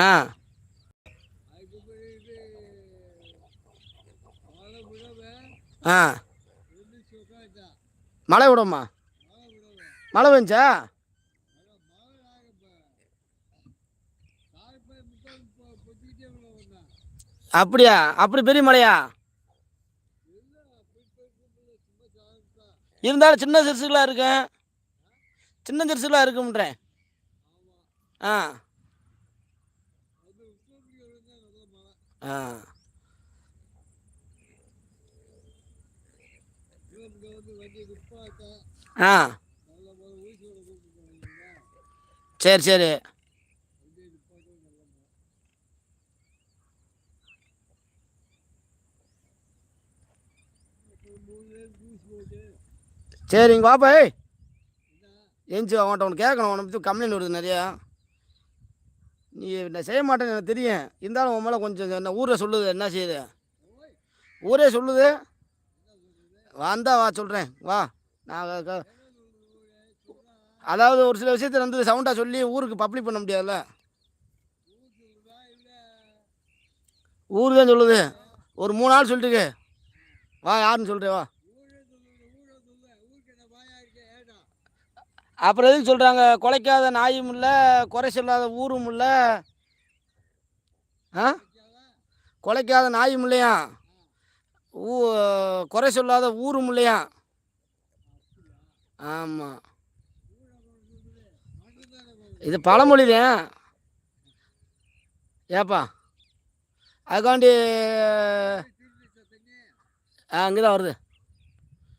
ஆ. ஆ. மழை விடும்மா மழை பெஞ்சா? அப்படியா? அப்படி பெரிய மழையா? இருந்தாலும் சின்ன சிறுசுகளாக இருக்கேன். சின்ன சிறுசுகளாக இருக்குன்றேன் ஆ. ஆ. ஆ. சரி சரி. சரிங்க வாப்பா ஏய். எஞ்சி அவன்கிட்ட உனக்கு கேட்கணும். உனக்கு கம்ப்ளைண்ட் வருது நிறையா. நீ நான் செய்ய மாட்டேன்னு எனக்கு தெரியும். இருந்தாலும் உன் மேலே கொஞ்சம் என்ன ஊரில் சொல்லுது என்ன செய்யுது? ஊரே சொல்லுது. வந்தா வா சொல்கிறேன் வா. நான் அதாவது ஒரு சில விஷயத்தில் வந்து சவுண்டாக சொல்லி ஊருக்கு பப்ளிக் பண்ண முடியாதுல்ல? ஊர் தான் சொல்லுது. ஒரு மூணு நாள் சொல்லிட்டுக்கு வா யாருன்னு சொல்கிறேன் வா. அப்புறம் எதுக்கு சொல்கிறாங்க குலைக்காத நாயும் இல்லை குறை சொல்லாத ஊரும் இல்லை. ஆ? குலைக்காத நாயும் இல்லையா? ஊ குறை சொல்லாத ஊரும் இல்லையா? ஆமாம் இது பழமொழிதான் ஏப்பா? அதுக்காண்டி அங்கே தான் வருது.